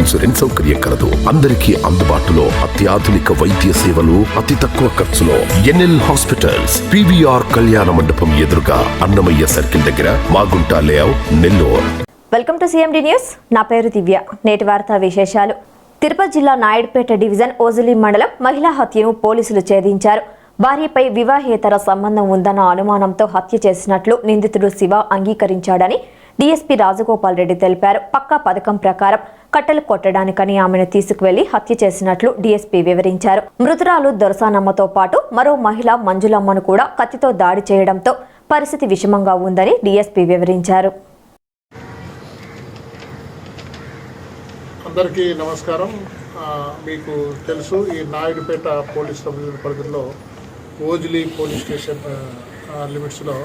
Insurance సౌకర్యం కలదు. అందరికీ అందుబాటులో అత్యాధునిక వైద్య సేవలు అతి తక్కువ ఖర్చులో ఎన్ఎల్ హాస్పిటల్స్ పివిఆర్ కళ్యాణ మండపం ఎదురుగా అన్నమయ్య సర్కిల్ దగ్గర Magunta layout Nellore. Welcome to CMD news నా పేరు దివ్య. నేటి వార్తా విశేషాలు. తిరుపతి జిల్లా నాయుడుపేట డివిజన్ ఓజులి మండలం మహిళా హత్యను పోలీసులు ఛేదించారు. భార్యపై వివాహేతర సంబంధం ఉందన్న అనుమానంతో హత్య చేసినట్లు నిందితుడు శివ అంగీకరించాడని డీఎస్పీ రాజగోపాల్ రెడ్డి తెలిపారు. పక్కా పథకం ప్రకారం కట్టెలు కొట్టడానికని ఆమెను తీసుకువెళ్ళి హత్య చేసినట్లు డీఎస్పీ వివరించారు. మృతురాలు దొరసానమ్మతో పాటు మరో మహిళ మంజులమ్మను కూడా కత్తితో దాడి చేయడంతో పరిస్థితి విషమంగా ఉందని డీఎస్పీ వివరించారు. అందరికీ నమస్కారం. మీకు తెలుసు ఈ నాయుడుపేట పోలీస్ సబ్ పరిధిలో ఓజిలీ పోలీస్ స్టేషన్ లిమిట్స్లో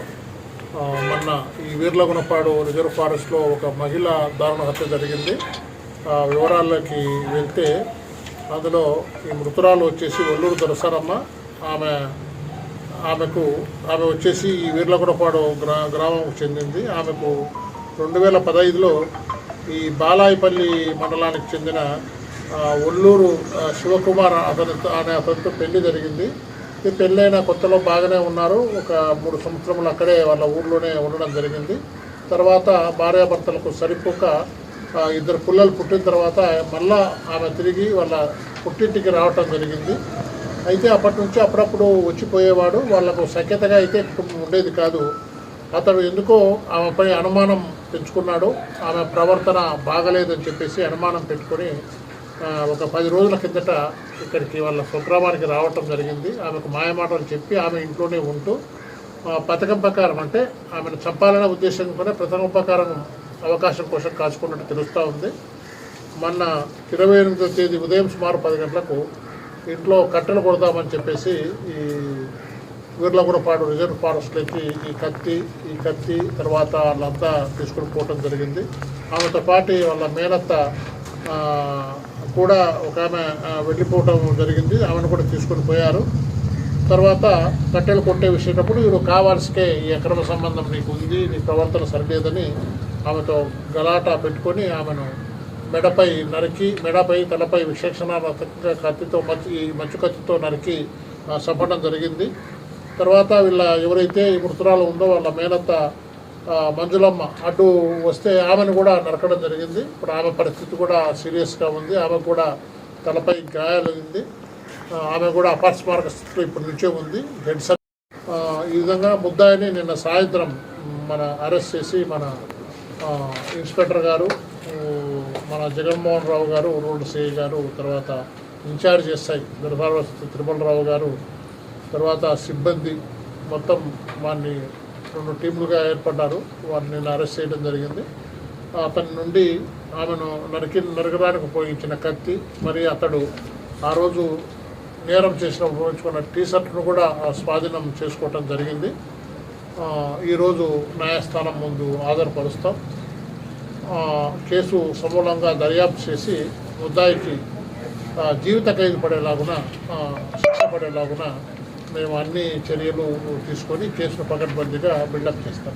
మొన్న ఈ వీర్లగునపాడు రిజర్వ్ ఫారెస్ట్లో ఒక మహిళ దారుణ హత్య జరిగింది. వివరాల్లోకి వెళ్తే అందులో ఈ మృతురాలు వచ్చేసి ఒల్లూరు దొరసారమ్మ. ఆమె ఆమెకు ఆమె వచ్చేసి ఈ వీర్లగూడపాడు గ్రా గ్రామంకు చెందింది. ఆమెకు రెండు వేల పదహైదులో ఈ బాలాయిపల్లి మండలానికి చెందిన ఒల్లూరు శివకుమార్ అతని అనే అతనితో పెళ్ళి జరిగింది. ఈ పెళ్ళైన కొత్తలో బాగానే ఉన్నారు. ఒక మూడు సంవత్సరములు అక్కడే వాళ్ళ ఊర్లోనే ఉండడం జరిగింది. తర్వాత భార్యాభర్తలకు సరిపోక ఇద్దరు పిల్లలు పుట్టిన తర్వాత మళ్ళా ఆమె తిరిగి వాళ్ళ పుట్టింటికి రావటం జరిగింది. అయితే అప్పటి నుంచి అప్పుడప్పుడు వచ్చిపోయేవాడు. వాళ్ళకు సఖ్యతగా అయితే కుటుంబం ఉండేది కాదు. అతడు ఎందుకో ఆమెపై అనుమానం పెంచుకున్నాడు. ఆమె ప్రవర్తన బాగలేదని చెప్పేసి అనుమానం పెట్టుకొని ఒక పది రోజుల కిందట ఇక్కడికి వాళ్ళ స్వగ్రామానికి రావటం జరిగింది. ఆమెకు మాయమాటలు చెప్పి ఆమె ఇంట్లోనే ఉంటూ పథకం ప్రకారం అంటే ఆమెను చంపాలనే ఉద్దేశంతోనే పథకం ప్రకారం అవకాశం కోసం కాచుకున్నట్టు తెలుస్తూ ఉంది. మొన్న ఇరవై ఎనిమిదో తేదీ ఉదయం సుమారు పది గంటలకు ఇంట్లో కట్టెలు కొడదామని చెప్పేసి ఈ వీర్లగూడపాడు రిజర్వ్ ఫారెస్ట్లోకి ఈ కత్తి ఈ కత్తి తర్వాత వాళ్ళంతా తీసుకుని పోవటం జరిగింది. ఆమెతో పాటు వాళ్ళ మేనత్త కూడా ఒక ఆమె వెళ్ళిపోవటం జరిగింది. ఆమెను కూడా తీసుకొని పోయారు. తర్వాత కట్టెలు కొట్టే విషయటప్పుడు వీడు కావాల్సికే ఈ అక్రమ సంబంధం నీకు ఉంది నీ ప్రవర్తన సరిలేదని ఆమెతో గలాటా పెట్టుకొని ఆమెను మెడపై నరికి మెడపై తలపై విశేషణ కత్తితో మచ్చి మంచు మచ్చు కత్తితో నరికి చంపడం జరిగింది. తర్వాత వీళ్ళ ఎవరైతే ఈ మృతురాలు ఉందో వాళ్ళ మేనత్త మంజులమ్మ అడ్డు వస్తే ఆమెను కూడా నరకడం జరిగింది. ఇప్పుడు ఆమె పరిస్థితి కూడా సీరియస్గా ఉంది. ఆమె కూడా తలపై గాయాలైంది. ఆమె కూడా అపాస్మారక స్థితిలో ఇప్పుడు నుంచే ఉంది. హెడ్ ఈ విధంగా ముద్దాయిని నిన్న సాయంత్రం మన అరెస్ట్ చేసి మన ఇన్స్పెక్టర్ గారు మన జగన్మోహన్ రావు గారు రోడ్డు సిఐ గారు తర్వాత ఇన్ఛార్జ్ ఎస్ఐ దుర్భారవస్తు తిరుమలరావు గారు తర్వాత సిబ్బంది మొత్తం వారిని రెండు టీములుగా ఏర్పడ్డారు. వారిని నేను అరెస్ట్ చేయడం జరిగింది. అతని నుండి ఆమెను నరికి నరకడానికి ఉపయోగించిన కత్తి మరి అతడు ఆ రోజు నేరం చేసిన ఉపయోగించుకున్న టీ షర్ట్ను కూడా స్వాధీనం చేసుకోవటం జరిగింది. ఈరోజు న్యాయస్థానం ముందు హాజరుపరుస్తాం కేసు సమూలంగా దర్యాప్తు చేసి ముద్దాయికి జీవిత ఖైదు పడేలాగున శిక్ష పడేలాగున మేము అన్ని చర్యలు తీసుకొని కేసును పకడ్బందీగా బిల్డప్ చేస్తాం.